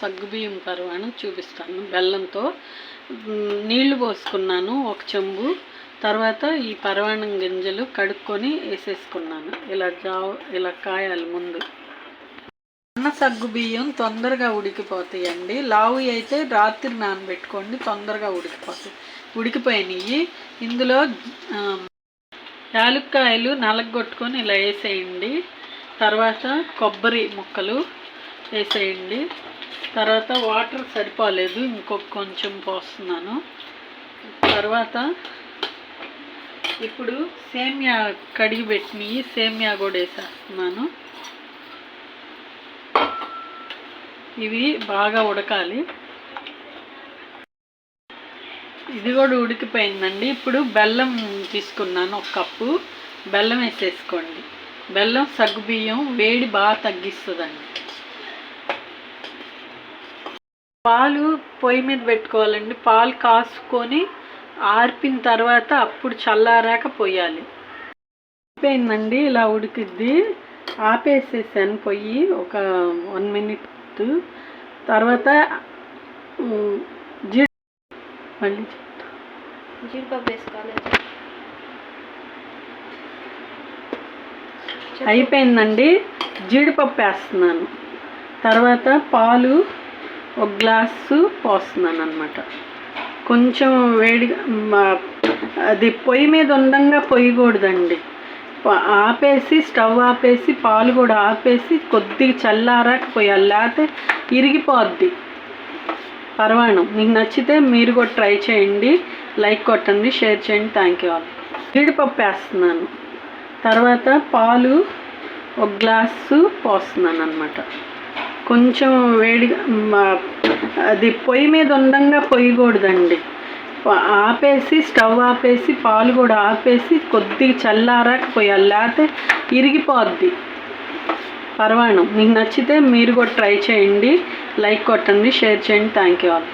సగ్గుబియ్యం పరవాణం చూపిస్తాను. బెల్లంతో నీళ్ళు పోసుకున్నాను ఒక చెంబు. తర్వాత ఈ పరవాణం గింజలు కడుక్కొని వేసేసుకున్నాను. ఇలా జావ ఇలా కాయాలి ముందు. అన్న సగ్గు బియ్యం తొందరగా ఉడికిపోతాయండి. లావు అయితే రాత్రి నానబెట్టుకోండి తొందరగా ఉడికిపోతాయి. ఉడికిపోయినాయి. ఇందులో యాలుక్కాయలు నలగొట్టుకొని ఇలా వేసేయండి. తర్వాత కొబ్బరి ముక్కలు వేసేయండి. తర్వాత వాటర్ సరిపోలేదు ఇంకొక కొంచెం పోస్తున్నాను. తర్వాత ఇప్పుడు సేమ్యా కడిగి పెట్టినవి సేమ్యా కూడా వేసేస్తున్నాను. ఇవి బాగా ఉడకాలి. ఇది కూడా ఉడికిపోయిందండి. ఇప్పుడు బెల్లం తీసుకున్నాను ఒక కప్పు. బెల్లం వేసేసుకోండి. బెల్లం సగ్గుబియ్యం వేడి బాగా తగ్గిస్తుందండి. పాలు పొయ్యి మీద పెట్టుకోవాలండి. పాలు కాసుకొని ఆర్పిన తర్వాత అప్పుడు చల్లారాక పోయాలి. అయిపోయిందండి ఇలా ఉడికిద్ది. ఆపేసేసాను పొయ్యి ఒక వన్ మినిట్. తర్వాత ఉమ్, జీ మళ్ళీ. జీడిపప్పు వేసుకోవాలి. అయిపోయిందండి జీడిపప్పు వేస్తున్నాను. తర్వాత పాలు ఒక గ్లాసు పోస్తున్నాను అనమాట కొంచెం వేడిగా అది పొయ్యి మీద ఉండంగా పొయ్యకూడదండి. ఆపేసి స్టవ్ ఆపేసి పాలు కూడా ఆపేసి కొద్దిగా చల్లారాకపోయాలి లేకపోతే ఇరిగిపోద్ది. పర్వాణం మీకు నచ్చితే మీరు కూడా ట్రై చేయండి. లైక్ కొట్టండి షేర్ చేయండి. Thank you all. జీడిపప్పు వేస్తున్నాను. తర్వాత పాలు ఒక గ్లాసు పోస్తున్నాను అనమాట కొంచెం వేడిగా అది పొయ్యి మీద ఉండంగా పొయ్యకూడదండి. ఆపేసి స్టవ్ ఆపేసి పాలు కూడా ఆపేసి కొద్దిగా చల్లారకపోయాలి లేకపోతే ఇరిగిపోద్ది. పర్వాణం మీకు నచ్చితే మీరు కూడా ట్రై చేయండి. లైక్ కొట్టండి షేర్ చేయండి. Thank you all.